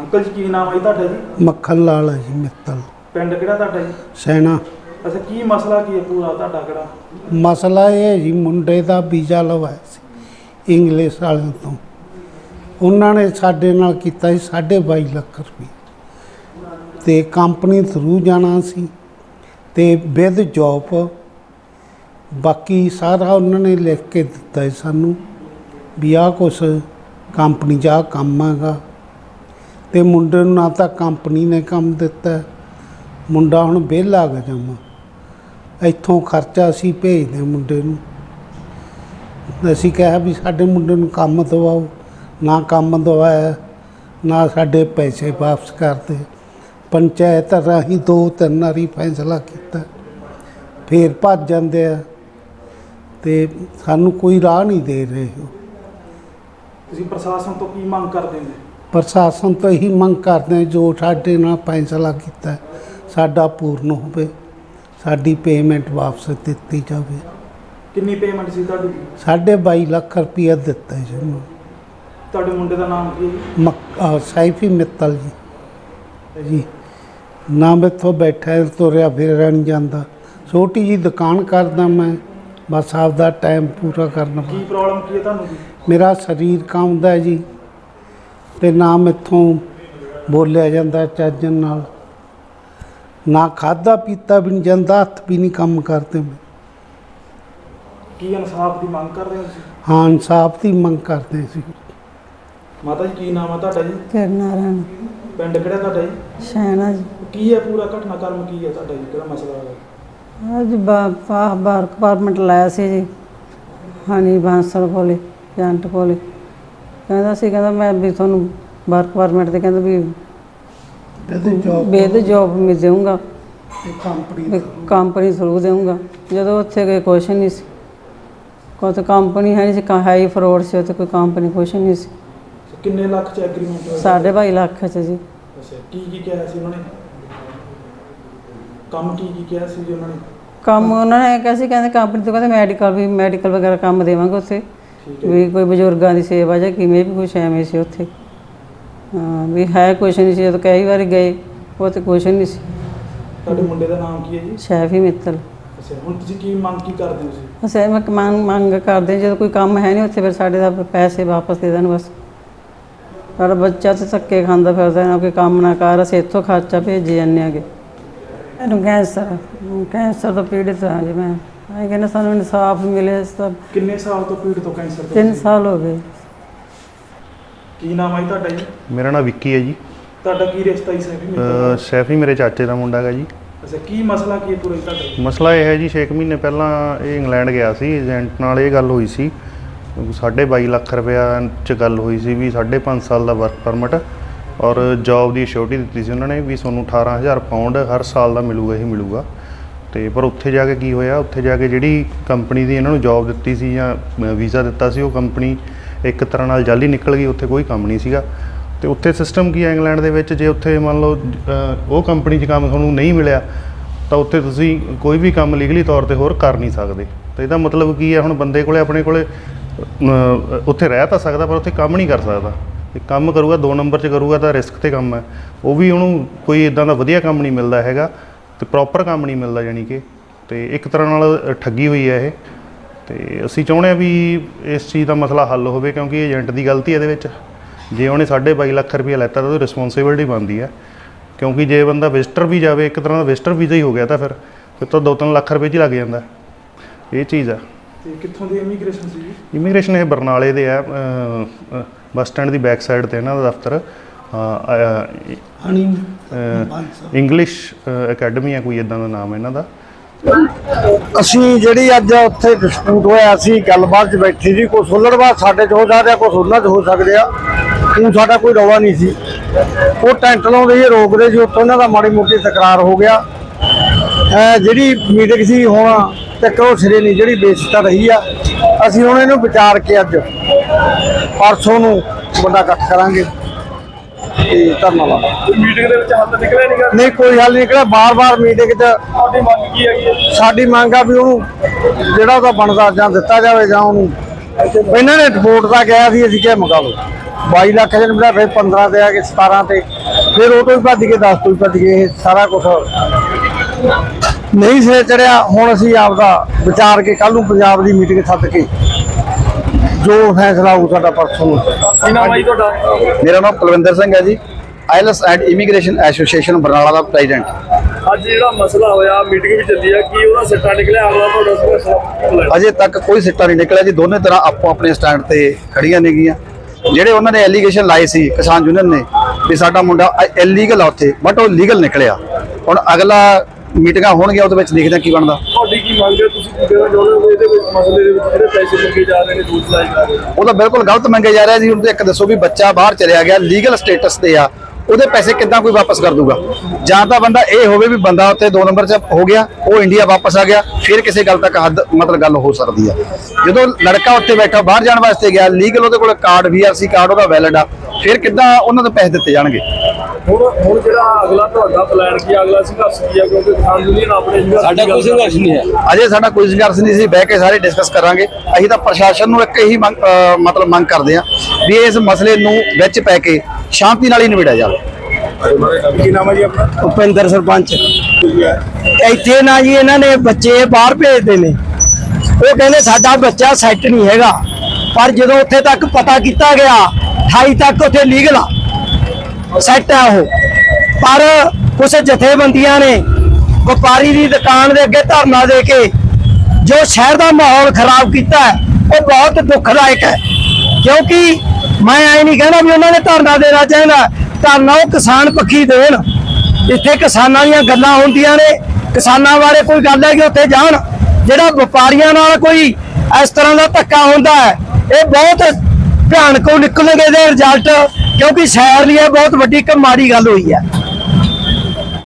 Uncle ਜੀ ਕੀ ਨਾਮ ਹੈ ਜੀ ਤੁਹਾਡਾ ਜੀ? ਮੱਖਣ ਲਾਲ ਹੈ ਜੀ ਮਿੱਤਲ। ਪਿੰਡ ਕਿਹੜਾ ਤੁਹਾਡਾ ਜੀ? ਸੈਨਾ ਅੱਛਾ ਕੀ ਮਸਲਾ ਕੀ ਹੈ ਪੂਰਾ ਤੁਹਾਡਾ ਕਿਹੜਾ? ਮਸਲਾ ਇਹ ਹੈ ਜੀ ਮੁੰਡੇ ਦਾ ਵੀਜ਼ਾ ਲਵਾਇਆ ਸੀ ਇੰਗਲਿਸ਼ ਵਾਲਿਆਂ ਤੋਂ। ਉਹਨਾਂ ਨੇ ਸਾਡੇ ਨਾਲ ਕੀਤਾ ਸੀ ਸਾਢੇ ਬਾਈ ਲੱਖ ਰੁਪਏ ਤੇ ਕੰਪਨੀ ਥਰੂ ਜਾਣਾ ਸੀ ਤੇ ਵਿਦ ਜੌਬ। ਬਾਕੀ ਸਾਰਾ ਉਹਨਾਂ ਨੇ ਲਿਖ ਕੇ ਦਿੱਤਾ ਸਾਨੂੰ ਵੀ ਆਹ ਕੁਛ ਕੰਪਨੀ ਆਹ ਕੰਮ ਹੈਗਾ। ਤੇ ਮੁੰਡੇ ਨੂੰ ਨਾ ਤਾਂ ਕੰਪਨੀ ਨੇ ਕੰਮ ਦਿੱਤਾ, ਮੁੰਡਾ ਹੁਣ ਵਿਹਲਾ ਗਿਆ ਜਮਾ। ਇੱਥੋਂ ਖਰਚਾ ਅਸੀਂ ਭੇਜਦੇ ਮੁੰਡੇ ਨੂੰ। ਅਸੀਂ ਕਿਹਾ ਵੀ ਸਾਡੇ ਮੁੰਡੇ ਨੂੰ ਕੰਮ ਦਵਾਓ, ਨਾ ਕੰਮ ਦਵਾਇਆ, ਨਾ ਸਾਡੇ ਪੈਸੇ ਵਾਪਸ ਕਰਦੇ। ਪੰਚਾਇਤ ਰਾਹੀਂ ਦੋ ਤਿੰਨ ਵਾਰੀ ਫੈਸਲਾ ਕੀਤਾ। ਫੇਰ ਭੱਜ ਜਾਂਦੇ ਆ ਤੇ ਸਾਨੂੰ ਕੋਈ ਰਾਹ ਨਹੀਂ ਦੇ ਰਹੇ ਉਹ। ਤੁਸੀਂ ਪ੍ਰਸ਼ਾਸਨ ਤੋਂ ਕੀ ਮੰਗ ਕਰਦੇ ਹੋ? ਪ੍ਰਸ਼ਾਸਨ ਤੋਂ ਇਹੀ ਮੰਗ ਕਰਦੇ ਹਾਂ ਜੋ ਸਾਡੇ ਨਾਲ ਫੈਸਲਾ ਕੀਤਾ ਸਾਡਾ ਪੂਰਨ ਹੋਵੇ ਸਾਡੀ ਪੇਮੈਂਟ ਵਾਪਸ ਦਿੱਤੀ ਜਾਵੇ। ਕਿੰਨੀ ਪੇਮੈਂਟ ਸੀ ਤੁਹਾਡੀ? ਸਾਢੇ ਬਾਈ ਲੱਖ ਰੁਪਇਆ ਦਿੱਤਾ ਜੀ ਉਹਨੂੰ। ਤੁਹਾਡੇ ਮੁੰਡੇ ਦਾ ਨਾਮ ਕੀ ਹੈ ਜੀ? ਮੱਕ- ਅਹ ਸੈਫੀ ਮਿੱਤਲ ਜੀ। ਜੀ ਨਾ ਮੈਥੋਂ ਬੈਠਾ ਹੈ, ਤੁਰਿਆ ਫਿਰਿਆ ਨਹੀਂ ਜਾਂਦਾ। ਛੋਟੀ ਜੀ ਦੁਕਾਨ ਕਰਦਾ ਮੈਂ ਬਸ ਆਪਦਾ ਟਾਈਮ ਪੂਰਾ ਕਰਨਾ ਕੀ ਪ੍ਰੋਬਲਮ ਕੀ ਹੈ ਤੁਹਾਨੂੰ ਜੀ? ਮੇਰਾ ਸਰੀਰ ਕੰਮਦਾ ਹੈ ਜੀ। ਤੇ ਨਾ ਮੈਥੋਂ ਬੋਲਿਆ ਜਾਂਦਾ ਚੱਜ ਨਾਲ। ਨਾ ਖਾਦਾ ਪੀਤਾ ਵੀ ਨਹੀਂ ਜਾਂਦਾ ਹੱਥ ਵੀ ਨਹੀਂ ਕੰਮ ਕਰਦੇ ਮੈਂ। ਕੀ ਇਨਸਾਫ ਦੀ ਮੰਗ ਕਰ ਰਹੇ ਹੋ ਤੁਸੀਂ? ਹਾਂ ਇਨਸਾਫ ਦੀ ਮੰਗ ਕਰਦੇ ਸੀ ਮਾਤਾ ਜੀ ਕੀ ਨਾਮ ਹੈ ਤੁਹਾਡਾ ਜੀ? ਕਿਰਨਾਰਾਇਣ ਪਿੰਡ ਕਿਹੜਾ ਤੁਹਾਡਾ ਜੀ? ਸ਼ੈਣਾ ਜੀ। ਕੀ ਹੈ ਪੂਰਾ ਘਟਨਾਕ੍ਰਮ ਕੀ ਹੈ ਤੁਹਾਡਾ ਜੀ? ਕਿਹੜਾ ਮਸਲਾ ਹੈ? ਅੱਜ ਬਾਹ ਬਾਰ ਕੰਪਾਰਟਮੈਂਟ ਲਾਇਆ ਸੀ ਜੀ ਹਨੀ ਬਾਂਸਲ ਕੋਲੇ ਏਜੰਟ ਕੋਲੇ। ਕਹਿੰਦਾ ਸੀ ਕਹਿੰਦਾ ਮੈਂ ਵੀ ਤੁਹਾਨੂੰ ਬਾਰ ਕੰਪਾਰਟਮੈਂਟ ਤੇ ਕਹਿੰਦਾ ਵੀ ਜੋਬ ਬੇਦ ਜੋਬ ਮਿਲ ਜਾਊਗਾ ਕੰਪਨੀ ਕੰਪਨੀ ਥਰੂ ਦੇਊਗਾ। ਜਦੋਂ ਉੱਥੇ ਗਏ ਕੁਛ ਨਹੀਂ ਸੀ। ਕੋਈ ਤਾਂ ਕੰਪਨੀ ਹੈ ਨਹੀਂ ਸੀ ਕਾ ਹਾਈ ਫਰੋਡ ਸੀ ਉੱਥੇ ਕੋਈ ਕੰਪਨੀ ਕੁਛ ਨਹੀਂ ਸੀ। ਕਿੰਨੇ ਲੱਖ ਚ ਐਗਰੀਮੈਂਟ ਹੋਇਆ? ਸਾਢੇ ਬਾਈ ਲੱਖ ਚ ਜੀ। ਅੱਛਾ ਕੀ ਕੀ ਕਿਹਾ ਸੀ ਉਹਨਾਂ ਨੇ? ਕੰਮ ਕੀ ਕੀ ਕਿਹਾ ਸੀ ਜੀ ਉਹਨਾਂ ਨੇ? ਕੰਮ ਉਹਨਾਂ ਨੇ ਕਿਹਾ ਸੀ ਕਹਿੰਦੇ ਕੰਪਨੀ ਤੋਂ ਕਹਿੰਦੇ ਮੈਡੀਕਲ ਵੀ ਮੈਡੀਕਲ ਵਗੈਰਾ ਕੰਮ ਦੇਵਾਂਗੇ ਉੱਥੇ। ਵੀ ਕੋਈ ਬਜ਼ੁਰਗਾਂ ਦੀ ਸੇਵਾ ਜਾਂ ਕਿਵੇਂ ਵੀ ਕੁਛ ਐਵੇਂ ਸੀ ਉੱਥੇ। ਹਾਂ ਵੀ ਹੈ ਕੁਛ ਨਹੀਂ ਸੀ ਜਦੋਂ ਕਈ ਵਾਰੀ ਗਏ ਉਹ ਤੇ ਕੁਛ ਨਹੀਂ ਸੀ। ਤੁਹਾਡੇ ਮੁੰਡੇ ਦਾ ਨਾਮ ਕੀ ਹੈ ਜੀ? ਸ਼ੈਫੀ ਮਿੱਤਲ। ਅੱਛਾ ਹੁਣ ਤੁਸੀਂ ਕੀ ਮੰਗ ਕੀ ਕਰਦੇ ਹੋ ਤੁਸੀਂ ਅਸੀਂ ਮੈਂ ਮੰਗ ਮੰਗ ਕਰਦੇ ਹਾਂ, ਜਦੋਂ ਕੋਈ ਕੰਮ ਹੈ ਨਹੀਂ ਉੱਥੇ ਫਿਰ ਸਾਡੇ ਦਾ ਪੈਸੇ ਵਾਪਸ ਦੇ ਦੇਣ ਬਸ। ਸਾਡਾ ਬੱਚਾ ਤੇ ਧੱਕੇ ਖਾਂਦਾ ਫਿਰਦਾ ਨਾ ਕੋਈ ਕੰਮ ਨਾ ਕਰ ਅਸੀਂ ਇੱਥੋਂ ਖਰਚਾ ਭੇਜੀ ਜਾਂਦੇ ਆਗੇ ਇਹਨੂੰ ਕੈਂਸਰ ਕੈਂਸਰ ਤੋਂ ਪੀੜਿਤ ਹਾਂ ਜੀ ਮੈਂ। ਆਈ ਕਹਿੰਦਾ ਸਾਨੂੰ ਇਨਸਾਫ ਮਿਲੇ ਇਸ ਤਾਂ ਕਿੰਨੇ ਸਾਲ ਤੋਂ ਪੀੜਤ ਹੋ ਕੈਂਸਰ ਤੋਂ ਤਿੰਨ ਸਾਲ ਹੋ ਗਏ। ਕੀ ਨਾਮ ਹੈ ਜੀ ਤੁਹਾਡਾ ਜੀ? ਮੇਰਾ ਨਾਮ ਵਿੱਕੀ ਹੈ ਜੀ। ਤੁਹਾਡਾ ਕੀ ਰਿਸ਼ਤਾ ਹੀ ਸੈਫੀ ਅਹ ਮਿੱਤਲ ਸੈਫੀ ਮੇਰੇ ਚਾਚੇ ਦਾ ਮੁੰਡਾ ਹੈਗਾ ਜੀ। ਅੱਛਾ ਕੀ ਮਸਲਾ ਕੀ ਹੈ ਪੂਰਾ ਜੀ ਤੁਹਾਡਾ? ਜੀ? ਮਸਲਾ ਇਹ ਹੈ ਜੀ 6 ਮਹੀਨੇ ਪਹਿਲਾਂ ਇਹ ਇੰਗਲੈਂਡ ਗਿਆ ਸੀ ਏਜੰਟ ਨਾਲ ਇਹ ਗੱਲ ਹੋਈ ਸੀ। ਸਾਢੇ ਬਾਈ ਲੱਖ ਰੁਪਇਆ ਚ ਗੱਲ ਹੋਈ ਸੀ ਵੀ ਸਾਢੇ ਪੰਜ ਸਾਲ ਦਾ ਵਰਕ ਪਰਮਿਟ ਔਰ ਜੌਬ ਦੀ ਅਸ਼ੋਰਟੀ ਦਿੱਤੀ ਸੀ ਉਹਨਾਂ ਨੇ ਵੀ ਤੁਹਾਨੂੰ 18000 ਪਾਉਂਡ ਹਰ ਸਾਲ ਦਾ ਮਿਲੂਗਾ ਹੀ ਮਿਲੂਗਾ। ਤੇ ਪਰ ਉੱਥੇ ਜਾ ਕੇ ਕੀ ਹੋਇਆ? ਉੱਥੇ ਜਾ ਕੇ ਜਿਹੜੀ ਕੰਪਨੀ ਦੀ ਇਹਨਾਂ ਨੂੰ ਜੌਬ ਦਿੱਤੀ ਸੀ ਜਾਂ ਵੀਜ਼ਾ ਦਿੱਤਾ ਸੀ, ਉਹ ਕੰਪਨੀ ਇੱਕ ਤਰ੍ਹਾਂ ਨਾਲ ਜਾਲੀ ਨਿਕਲ ਗਈ, ਉੱਥੇ ਕੋਈ ਕੰਮ ਨਹੀਂ ਸੀਗਾ। ਤੇ ਉੱਥੇ ਸਿਸਟਮ ਕੀ ਹੈ ਇੰਗਲੈਂਡ ਦੇ ਵਿੱਚ? ਜੇ ਉੱਥੇ ਮੰਨ ਲਓ ਉਹ ਕੰਪਨੀ 'ਚ ਕੰਮ ਤੁਹਾਨੂੰ ਨਹੀਂ ਮਿਲਿਆ, ਤਾਂ ਉੱਥੇ ਤੁਸੀਂ ਕੋਈ ਵੀ ਕੰਮ ਲੀਗਲੀ ਤੌਰ ਤੇ ਹੋਰ ਕਰ ਨਹੀਂ ਸਕਦੇ। ਤਾਂ ਇਹਦਾ ਮਤਲਬ ਕੀ ਹੈ ਹੁਣ ਬੰਦੇ ਕੋਲੇ, ਆਪਣੇ ਕੋਲੇ ਉੱਥੇ ਰਹਿ ਤਾਂ ਸਕਦਾ, ਪਰ ਉੱਥੇ ਕੰਮ ਨਹੀਂ ਕਰ ਸਕਦਾ। ਇਹ ਕੰਮ ਕਰੂਗਾ, ਦੋ ਨੰਬਰ 'ਚ ਕਰੂਗਾ ਤਾਂ ਰਿਸਕ ਤੇ ਕੰਮ ਹੈ ਉਹ ਵੀ ਉਹਨੂੰ ਕੋਈ ਇਦਾਂ ਦਾ ਵਧੀਆ ਕੰਮ ਨਹੀਂ ਮਿਲਦਾ ਹੈਗਾ। ਤੇ ਪ੍ਰੋਪਰ ਕੰਮ ਨਹੀਂ ਮਿਲਦਾ ਯਾਨੀ ਕਿ ਤੇ ਇੱਕ ਤਰ੍ਹਾਂ ਨਾਲ ਠੱਗੀ ਹੋਈ ਹੈ ਇਹ। ਤੇ ਅਸੀਂ ਚਾਹੁੰਦੇ ਹਾਂ ਵੀ ਇਸ ਚੀਜ਼ ਦਾ ਮਸਲਾ ਹੱਲ ਹੋਵੇ ਕਿਉਂਕਿ ਏਜੰਟ ਦੀ ਗਲਤੀ ਹੈ ਇਹਦੇ ਵਿੱਚ। ਜੇ ਉਹਨੇ 22 ਲੱਖ ਰੁਪਏ ਲੈਤਾ ਤਾਂ ਉਹਦੀ ਰਿਸਪੌਂਸਿਬਿਲਟੀ ਬਣਦੀ ਹੈ। ਕਿਉਂਕਿ ਜੇ ਬੰਦਾ ਵਿਜ਼ਟਰ ਵੀ ਜਾਵੇ ਇੱਕ ਤਰ੍ਹਾਂ ਦਾ ਵਿਜ਼ਟਰ ਵੀਜ਼ਾ ਹੀ ਹੋ ਗਿਆ ਤਾਂ ਫਿਰ ਫਿਰ ਤਾਂ 2-3 ਲੱਖ ਰੁਪਏ 'ਚ ਹੀ ਲੱਗ ਜਾਂਦਾ। ਇਹ ਚੀਜ਼ ਆ। ਤੇ ਕਿੱਥੋਂ ਦੀ ਇਮੀਗ੍ਰੇਸ਼ਨ ਸੀ ਜੀ ਇਮੀਗ੍ਰੇਸ਼ਨ ਇਹ ਬਰਨਾਲੇ ਦੇ ਆ ਬੱਸ ਸਟੈਂਡ ਦੀ ਬੈਕ ਸਾਈਡ ਤੇ ਇਹਨਾਂ ਦਾ ਦਫ਼ਤਰ। ਹਣੀ ਇੰਗਲਿਸ਼ ਅਕੈਡਮੀ ਆ ਕੋਈ ਇਦਾਂ ਦਾ ਨਾਮ ਹੈ ਇਹਨਾਂ ਦਾ? ਅਸੀਂ ਜਿਹੜੀ ਅੱਜ ਉੱਥੇ ਡਿਸਪਿਊਟ ਹੋਇਆ ਸੀ ਗੱਲਬਾਤ 'ਚ ਬੈਠੀ ਸੀ ਕੋਈ ਸੁਲੜਵਾ ਸਾਡੇ 'ਚ ਹੋ ਸਕਦਾ ਕੋਈ ਉਹਨਾਂ 'ਚ ਹੋ ਸਕਦੇ ਆ। ਉਹ ਸਾਡਾ ਕੋਈ ਰੌਲਾ ਨਹੀਂ ਸੀ। ਉਹ ਟੈਂਟ ਲਾਉਂਦੇ ਸੀ ਰੋਕਦੇ ਸੀ ਉੱਥੋਂ ਉਹਨਾਂ ਦਾ ਮਾੜੀ ਮੋਟੀ ਤਕਰਾਰ ਹੋ ਗਿਆ। ਜਿਹੜੀ ਮੀਟਿੰਗ ਸੀ ਹੁਣ ਤੱਕ ਉਹ ਸਿਰੇ ਨਹੀਂ ਜਿਹੜੀ ਬੇਇੱਜ਼ਤੀ ਰਹੀ ਆ ਅਸੀਂ ਹੁਣ ਇਹਨੂੰ ਵਿਚਾਰ ਕੇ ਅੱਜ ਪਰਸੋਂ ਨੂੰ ਵੱਡਾ ਇਕੱਠ ਕਰਾਂਗੇ। ਤੇ ਧਰਨਾ ਲਾ ਮੀਟਿੰਗ ਦੇ ਵਿੱਚ ਹੱਲ ਨਿਕਲਿਆ ਨਹੀਂਗਾ ਨਹੀਂ ਕੋਈ ਹੱਲ ਨਹੀਂ ਨਿਕਲਿਆ। ਬਾਰ-ਬਾਰ ਮੀਟਿੰਗ 'ਚ ਤੁਹਾਡੀ ਮੰਗ ਕੀ ਹੈਗੀ ਹੈ ਸਾਡੀ ਮੰਗ ਆ ਵੀ ਉਹਨੂੰ ਜਿਹੜਾ ਉਹਦਾ ਬਣਦਾ ਜਾਂ ਦਿੱਤਾ ਜਾਵੇ ਜਾਂ ਉਹਨੂੰ। ਇਹਨਾਂ ਨੇ ਰਿਪੋਰਟ ਦਾ ਕਿਹਾ ਸੀ ਅਸੀਂ ਕਿਹਾ ਮੰਗਾ ਲਓ। 22 ਲੱਖ ਦੇ ਨਿਬੜਿਆ ਫਿਰ 15 ਤੇ ਆ ਕੇ 17 ਤੇ। ਫਿਰ ਉਹ ਤੋਂ ਵੀ ਭੱਜ ਕੇ 10 ਤੋਂ ਵੀ ਭੱਜ ਗਏ ਇਹ ਸਾਰਾ ਕੁਝ ਨਹੀਂ ਸਿਰੇ ਚੜਿਆ ਹੁਣ ਅਸੀਂ ਆਪਦਾ ਵਿਚਾਰ ਕੇ ਕੱਲ ਨੂੰ ਪੰਜਾਬ ਦੀ ਮੀਟਿੰਗ ਸੱਦ ਕੇ ਜੋ ਫੈਸਲਾ ਹੋਊ ਸਾਡਾ ਪਰਸੋਂ ਨੂੰ। ਕੀ ਨਾਮ ਹੈ ਜੀ ਤੁਹਾਡਾ? ਮੇਰਾ ਨਾਮ ਕੁਲਵਿੰਦਰ ਸਿੰਘ ਹੈ ਜੀ। IELTS and immigration association Barnala the president. ਅੱਜ ਜਿਹੜਾ ਮਸਲਾ ਹੋਇਆ ਮੀਟਿੰਗ ਵੀ ਚੱਲੀ ਹੈ ਕੀ ਉਹਦਾ ਸਿੱਟਾ ਨਿਕਲਿਆ? ਅਗਲਾ ਤੁਹਾਡਾ ਫੈਸਲਾ ਅਜੇ ਤੱਕ ਕੋਈ ਸਿੱਟਾ ਨਹੀਂ ਨਿਕਲਿਆ ਜੀ। ਦੋਨੇ ਤਰ੍ਹਾਂ ਆਪੋ ਆਪਣੇ ਸਟੈਂਡ ਤੇ ਖੜੀਆਂ ਨੇਗੀਆਂ ਜਿਹੜੇ ਉਹਨਾਂ ਨੇ ਐਲੀਗੇਸ਼ਨ ਲਾਏ ਸੀ ਕਿਸਾਨ ਯੂਨੀਅਨ ਨੇ ਵੀ ਸਾਡਾ ਮੁੰਡਾ ਇਲੀਗਲ ਆ ਉੱਥੇ ਬਟ ਉਹ ਲੀਗਲ ਨਿਕਲਿਆ। ਹੁਣ ਅਗਲਾ ਮੀਟਿੰਗਾਂ ਹੋਣਗੀਆਂ ਉਹਦੇ ਵਿੱਚ ਦੇਖਦੇ ਹਾਂ ਕੀ ਬਣਦਾ। ਮੰਗ ਹੈ, ਤੁਸੀਂ ਕੀ ਕਹਿਣਾ ਚਾਹੁੰਦੇ ਹੋ? ਇਹਦੇ ਵਿੱਚ ਮਸਲੇ ਦੇ ਵਿੱਚ ਜਿਹੜੇ ਪੈਸੇ ਮੰਗੇ ਜਾ ਰਹੇ ਨੇ, ਦੋਸ਼ ਲਾਏ ਜਾ ਰਹੇ ਨੇ। ਉਹ ਤਾਂ ਬਿਲਕੁਲ ਗਲਤ ਮੰਗਿਆ ਜਾ ਰਿਹਾ ਜੀ। ਹੁਣ ਤੇ ਇੱਕ ਦੱਸੋ ਵੀ ਬੱਚਾ ਬਾਹਰ ਚਲਿਆ ਗਿਆ ਲੀਗਲ ਸਟੇਟਸ ਤੇ ਆ। ਉਹਦੇ ਪੈਸੇ ਕਿੱਦਾਂ ਕੋਈ ਵਾਪਸ ਕਰ ਦੂਗਾ? ਜਾਂ ਤਾਂ ਬੰਦਾ ਇਹ ਹੋਵੇ ਵੀ ਬੰਦਾ ਉੱਥੇ 2 ਨੰਬਰ 'ਚ ਹੋ ਗਿਆ, ਉਹ ਇੰਡੀਆ ਵਾਪਸ ਆ ਗਿਆ, ਫਿਰ ਕਿਸੇ ਗੱਲ ਤੱਕ ਹੱਦ, ਮਤਲਬ ਗੱਲ ਹੋ ਸਕਦੀ ਆ। ਜਦੋਂ ਲੜਕਾ ਉੱਥੇ ਬੈਠਾ, ਬਾਹਰ ਜਾਣ ਵਾਸਤੇ ਗਿਆ ਲੀਗਲ ਉਹਦੇ ਕੋਲ ਕਾਰਡ ਵੀਆਰਸੀ ਕਾਰਡ ਉਹਦਾ ਵੈਲਿਡ ਆ। ਫਿਰ ਕਿੱਦਾਂ ਉਹਨਾਂ ਦੇ ਪੈਸੇ ਦਿੱਤੇ ਜਾਣਗੇ? ਹੁਣ ਹੁਣ ਜਿਹੜਾ ਅਗਲਾ ਤੁਹਾਡਾ ਪਲਾਨ ਕੀ ਹੈ, ਅਗਲਾ ਸੰਘਰਸ਼ ਕੀ ਹੈ ਕਿਉਂਕਿ ਕਿਸਾਨ ਯੂਨੀਅਨ ਆਪਣੇ ਸੰਘਰਸ਼ ਸਾਡਾ ਕੋਈ ਸੰਘਰਸ਼ ਨਹੀਂ ਹੈ। ਅਜੇ ਸਾਡਾ ਕੋਈ ਸੰਘਰਸ਼ ਨਹੀਂ ਸੀ ਬਹਿ ਕੇ ਸਾਰੇ ਡਿਸਕਸ ਕਰਾਂਗੇ। ਅਸੀਂ ਤਾਂ ਪ੍ਰਸ਼ਾਸਨ ਨੂੰ ਇੱਕ ਅਹ ਮਤਲਬ ਮੰਗ ਕਰਦੇ ਆ ਵੀ ਇਸ ਮਸਲੇ ਨੂੰ ਵਿੱਚ ਪੈ ਕੇ ਸ਼ਾਂਤੀ ਨਾਲ ਹੀ ਨਿਬੜਿਆ ਜਾਵੇ। ਕੀ ਨਾਮ ਹੈ ਜੀ ਆਪਣਾ? ਉਪਿੰਦਰ ਸਰਪੰਚ। ਇੱਥੇ ਨਾ ਜੀ ਇਹਨਾਂ ਨੇ ਬੱਚੇ ਬਾਹਰ ਭੇਜਦੇ ਨੇ। ਉਹ ਕਹਿੰਦੇ ਸਾਡਾ ਬੱਚਾ ਸੈੱਟ ਨਹੀਂ ਹੈਗਾ। ਪਰ ਜਦੋਂ ਉੱਥੇ ਤੱਕ ਪਤਾ ਕੀਤਾ ਗਿਆ 28 ਤੱਕ ਉੱਥੇ ਲੀਗਲ ਆ। ਸੈੱਟ ਹੈ ਉਹ। ਪਰ ਕੁਝ ਜਥੇਬੰਦੀਆਂ ਨੇ ਵਪਾਰੀ ਦੀ ਦੁਕਾਨ ਦੇ ਅੱਗੇ ਧਰਨਾ ਦੇ ਕੇ ਜੋ ਸ਼ਹਿਰ ਦਾ ਮਾਹੌਲ ਖਰਾਬ ਕੀਤਾ ਉਹ ਬਹੁਤ ਦੁੱਖਦਾਇਕ ਹੈ। ਕਿਉਂਕਿ ਮੈਂ ਐ ਨਹੀਂ ਕਹਿਣਾ ਵੀ ਉਹਨਾਂ ਨੇ ਧਰਨਾ ਦੇਣਾ ਚਾਹੀਦਾ। ਧਰਨਾ ਉਹ ਕਿਸਾਨ ਪੱਖੀ ਦੇਣ। ਇੱਥੇ ਕਿਸਾਨਾਂ ਦੀਆਂ ਗੱਲਾਂ ਹੁੰਦੀਆਂ ਨੇ। ਕਿਸਾਨਾਂ ਬਾਰੇ ਕੋਈ ਗੱਲ ਹੈ ਕਿ ਉੱਥੇ ਜਾਣ? ਜਿਹੜਾ ਵਪਾਰੀਆਂ ਨਾਲ ਕੋਈ ਇਸ ਤਰ੍ਹਾਂ ਦਾ ਧੱਕਾ ਹੁੰਦਾ ਹੈ, ਇਹ ਬਹੁਤ ਭਿਆਨਕ ਨਿਕਲਣਗੇ ਇਹਦੇ ਰਿਜ਼ਲਟ ਕਿਉਂਕਿ ਸ਼ਹਿਰ ਲਈ ਇਹ ਬਹੁਤ ਵੱਡੀ ਇੱਕ ਮਾੜੀ ਗੱਲ ਹੋਈ ਹੈ।